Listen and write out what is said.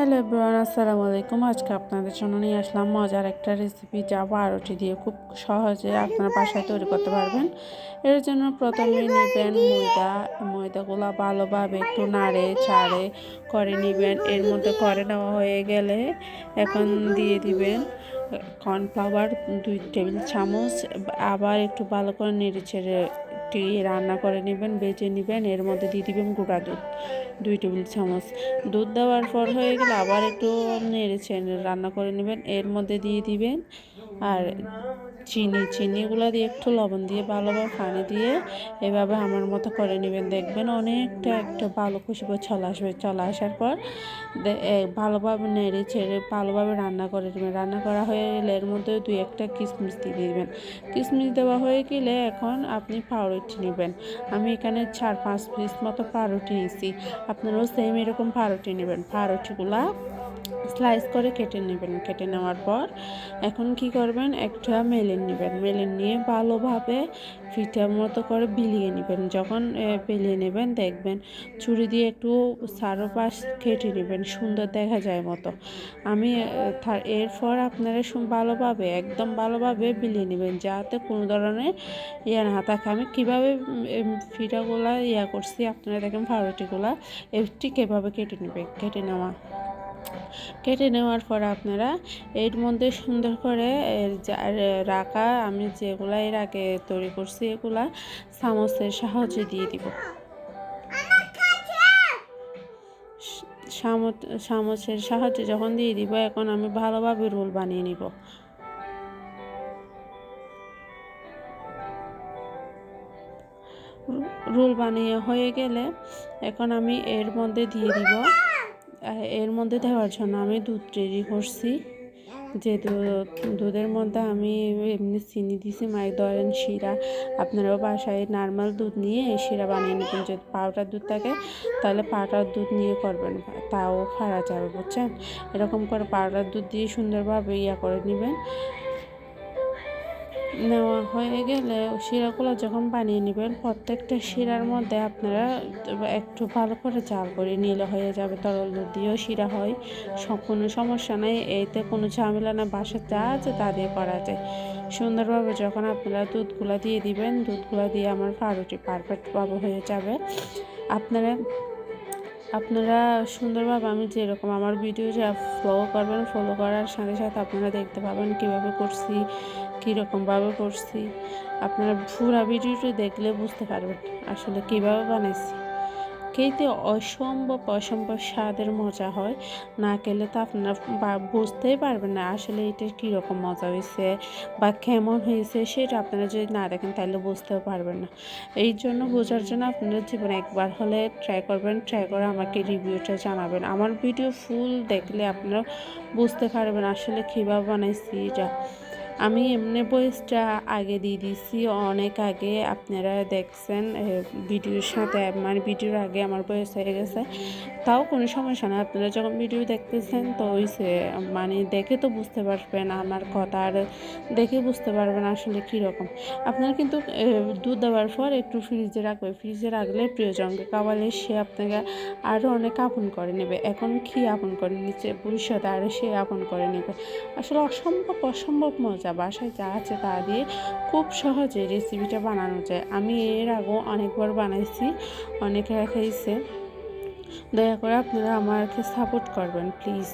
Hello everyone, আসসালামু আলাইকুম। আজকে আপনাদের জন্য নিয়ে আসলাম মজার একটা রেসিপি যা বারোটি দিয়ে খুব সহজে আপনারা বাসায় তৈরি করতে পারবেন। এর জন্য প্রথমে নেবেন ময়দা। ময়দাগুলো ভালোভাবে একটু নাড়ে চাড়ে করে নেবেন। এর মধ্যে করে নেওয়া হয়ে গেলে এখন দিয়ে দিবেন কর্নফ্লাওয়ার দুই টেবিল চামচ। আবার একটু ভালো করে নেড়ে ছেড়ে রান্না করে নেবেন, বেজে নেবেন, এর মধ্যে দিয়ে দিবেন গোটা দুধ, দুই টেবিল চামচ। দুধ দেওয়ার পর হয়ে গেলে আবার একটু নেড়েছেন রান্না করে নেবেন, এর মধ্যে দিয়ে দিবেন আর চিনি, চিনিগুলো দিয়ে একটু লবণ দিয়ে ভালোভাবে পানি দিয়ে এভাবে আমার মতো করে নেবেন। দেখবেন অনেকটা একটা ভালো খুশিবে চলে আসবে। চলে আসার পর ভালোভাবে নেড়ে ছেড়ে ভালোভাবে রান্না করে নেবেন। রান্না করা হয়ে গেলে এর মধ্যে দুই একটা কিশমিশ দিয়ে দেবেন। কিশমিশ দেওয়া হয়ে গেলে এখন আপনি পাউরুটি নেবেন। আমি এখানে চার পাঁচ পিস মতো পাউরুটি নিয়েছি আপনারাও সেম এরকম পাউরুটি নেবেন। পাউরুটিগুলা স্লাইস করে কেটে নেবেন। কেটে নেওয়ার পর এখন কি করবেন? একটা মেলেন নেবেন। মেলেন নিয়ে ভালোভাবে ফিটার মতো করে বিলিয়ে নেবেন। যখন বিলিয়ে নেবেন, দেখবেন ছুরি দিয়ে একটু পাশ কেটে নেবেন। সুন্দর দেখা যায় মতো। আমি এরপর আপনারা ভালোভাবে, একদম ভালোভাবে বিলিয়ে নেবেন। যাতে কোনো ধরনের ইয়া না থাকে। আমি কীভাবে ফিটাগুলা ইয়া করছি আপনারা দেখেন ফাউরুটিগুলা ঠিক এভাবে কেটে নেবে। কেটে নেওয়া। কেটে নেওয়ার পর আপনারা এর মধ্যে সুন্দর করে রাখা, আমি যেগুলা এর আগে তৈরি করছি, এগুলা চামচের সাহায্যে দিয়ে দিব। চামচের সাহায্যে যখন দিয়ে দিব, এখন আমি ভালোভাবে রোল বানিয়ে নিব। রোল বানিয়ে হয়ে গেলে এখন আমি এর মধ্যে দিয়ে দিব। এর মধ্যে দেওয়ার জন্য আমি দুধ রেডি করছি। যে দুধের মধ্যে আমি এমনি চিনি দিছি, মায়ের ধরেন শিরা। আপনারাও বাসায় নর্মাল দুধ নিয়ে শিরা বানিয়ে নেবেন। যদি পাউডার দুধ থাকে, তাহলে পাউডার দুধ নিয়ে করবেন। তাও ফাড়া যাবে, বুঝছেন? এরকম করে পাউডার দুধ দিয়ে সুন্দরভাবে ইয়া করে নেবেন। নেওয়া হয়ে গেলে শিরাগুলো যখন বানিয়ে নেবেন প্রত্যেকটা শিরার মধ্যে আপনারা একটু ভালো করে চাল করে নিলে হয়ে যাবে। তরল দুধ দিয়েও শিরা হয় কোনো সমস্যা নেই। এতে কোনো ঝামেলা না বাসার যা আছে তা দিয়ে করা যায়। সুন্দরভাবে যখন আপনারা দুধগুলো দিয়ে দিবেন, দুধগুলো দিয়ে আমার পাউরুটি পারফেক্টভাবে হয়ে যাবে। আপনারা আপনারা সুন্দরভাবে আমি যেরকম আমার ভিডিও যা ফলো করবেন ফলো করার সাথে সাথে আপনারা দেখতে পাবেন কীভাবে করছি কীরকমভাবে করছি আপনারা পুরা ভিডিওটি দেখলে বুঝতে পারবেন আসলে কীভাবে বানাইছি। খেতে অসম্ভব অসম্ভব স্বাদের মজা হয়, না খেলে তো আপনারা বুঝতেই পারবেন না আসলে এটা কীরকম মজা হয়েছে বা কেমন হয়েছে সেটা আপনারা যদি না দেখেন তাহলে বুঝতেও পারবেন না। এই জন্য বোঝার জন্য আপনারা জীবনে একবার হলে ট্রাই করবেন ট্রাই করে আমাকে রিভিউটা জানাবেন। আমার ভিডিও ফুল দেখলে আপনারা বুঝতে পারবেন আসলে কীভাবে বানাইছি এটা। আমি এমনি বয়েসটা আগে দিয়ে দিছি অনেক আগে। আপনারা দেখছেন ভিডিওর সাথে মানে ভিডিওর আগে আমার বয়স হয়ে গেছে। তাও কোনো সমস্যা না, আপনারা যখন ভিডিও দেখতেছেন, তো ওই মানে দেখে তো বুঝতে পারবেন আমার কথা, আর দেখে বুঝতে পারবেন আসলে কীরকম। আপনারা কিন্তু দুধ দেওয়ার পর একটু ফ্রিজে রাখবে। ফ্রিজে রাখলে প্রিয়জনকে খাওয়ালে সে আপনাকে আরও অনেক আপন করে নেবে। এখন কি আপন করে নিচ্ছে? ভবিষ্যতে আরও সে আপন করে নেবে। আসলে অসম্ভব অসম্ভব মজা। যা বাসায় যা আছে তা দিয়ে খুব সহজে রেসিপিটা বানানো যায়। আমি এর আগেও অনেকবার বানাইছি, অনেকে খাইছে দয়া করে আপনারা আমাকে সাপোর্ট করবেন, প্লিজ।